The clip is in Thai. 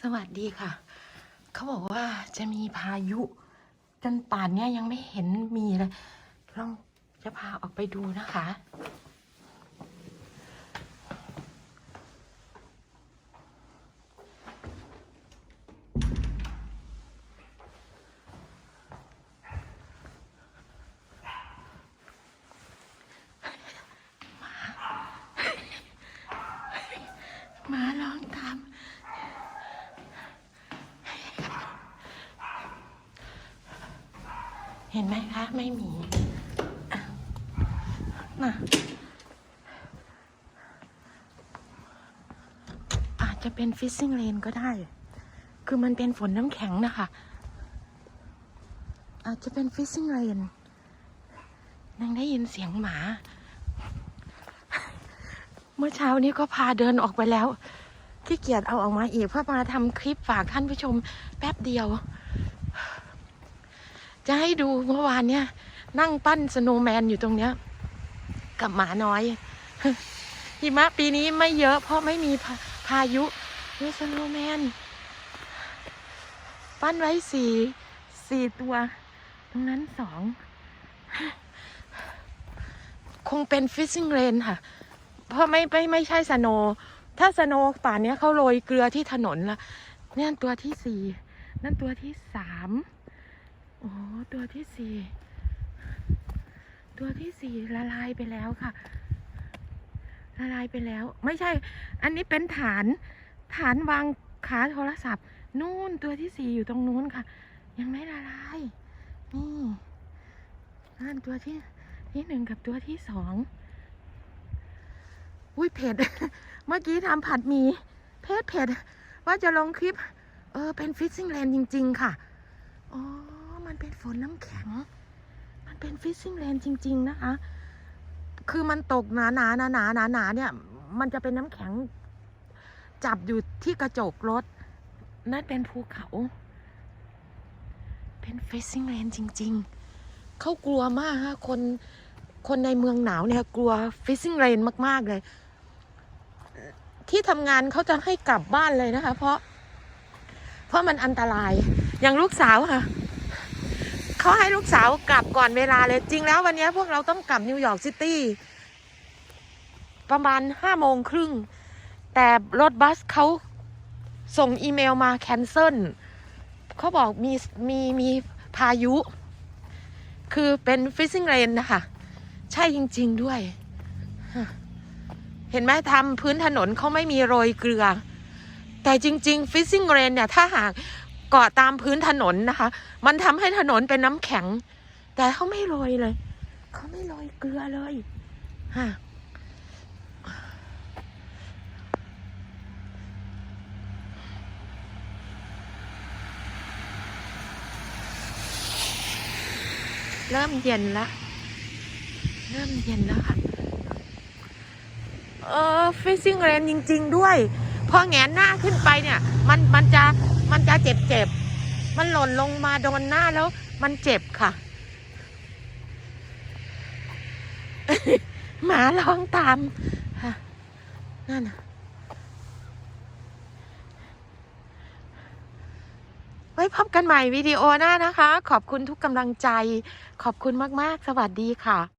สวัสดีค่ะ เขาบอกว่าจะมีพายุจนป่านเนี้ยยังไม่เห็นมีเลยลองจะพาออกไปดูนะคะ หมาร้องตาม เห็นไหมคะ ไม่มีอะน่ะอาจจะเป็นฟิชซิ่งเลนก็ได้ คือมันเป็นฝนน้ำแข็งนะคะ อาจจะเป็นฟิชซิ่งเลนยังได้ยินเสียงหมา เมื่อเช้านี้ก็พาเดินออกไปแล้วขี้เกียจเอาออกมาอีกเพื่อมาทำคลิปฝากท่านผู้ชมแป๊บเดียว จะให้ดูเมื่อวานเนี่ย นั่งปั้นสโนว์แมนอยู่ตรงเนี้ย กับหมาน้อย หิมะปีนี้ไม่เยอะเพราะไม่มีพาพายุดูสโนว์แมน ปั้นไว้สี่สี่ตัว ตรงนั้นสอง คงเป็นฟิชชิงเรนค่ะ เพราะไม่ไม่ไม่ใช่สโน ถ้าสโนป่านเนี้ยเขาโรยเกลือที่ถนนละเนี่ยตัวที่สี่นั่นตัวที่สาม โอ้ตัวที่สี่ ตัวที่สี่ละลายไปแล้วค่ะ ละลายไปแล้ว ไม่ใช่ อันนี้เป็นฐาน ฐานวางขาโทรศัพท์ นู่นตัวที่สี่อยู่ตรงนู้นค่ะ ยังไม่ละลาย นี่นั่นตัวที่ที่หนึ่งกับตัวที่สอง อุ้ยเผ็ด เมื่อกี้ทำผัดหมีเผ็ดเผ็ดว่าจะลงคลิป เออ เป็นฟิชซิ่งแลนด์จริง ๆ ค่ะ อ๋อ มันเป็นฝนน้ำแข็ง มันเป็นฟิชซิ่งแลนจริง ๆ นะคะ คือมันตกหนาหนาหนาหนาหนาหนาๆเนี่ย มันจะเป็นน้ำแข็ง จับอยู่ที่กระจกรถ นั่นเป็นภูเขา เป็นฟิชซิ่งแลนจริง ๆ เขากลัวมากฮะคนคนในเมืองหนาวเนี่ยกลัวฟิชซิ่งเรนมาก ๆ เลย ที่ทำงานเขาจะให้กลับบ้านเลยนะคะ เพราะ เพราะมันอันตรายอย่างลูกสาวค่ะ เขาให้ลูกสาวกลับก่อนเวลาเลยจริงแล้ววันนี้พวกเราต้องกลับนิวยอร์กซิตี้ประมาณห้าโมงครึ่ง แต่รถบัสเขาส่งอีเมลมาแคนเซิลเขาบอกมีมีมีพายุ คือเป็นฟิชซิ่งเรนนะคะ ใช่จริง ๆด้วย เห็นไหมทำพื้นถนนเขาไม่มีโรยเกลือ แต่จริง ๆฟิชซิ่งเรนเนี่ย ถ้าหาก เกาะตามพื้นถนนนะคะ มันทำให้ถนนเป็นน้ำแข็ง แต่เขาไม่โรยเลย เขาไม่โรยเกลือเลยฮะเริ่มเย็นละ เริ่มเย็นแล้วค่ะ เออฟิซซิ่งเรนจริง ๆ ด้วย พอแงนหน้าขึ้นไปเนี่ย มันมันจะ มันจะเจ็บเจ็บๆมันหล่นลงมาโดนหน้าแล้ว มันเจ็บค่ะ หมาร้องตามค่ะนั่นน่ะไว้พบกันใหม่วิดีโอหน้านะคะ ขอบคุณทุกกำลังใจ ขอบคุณมาก ๆ สวัสดีค่ะ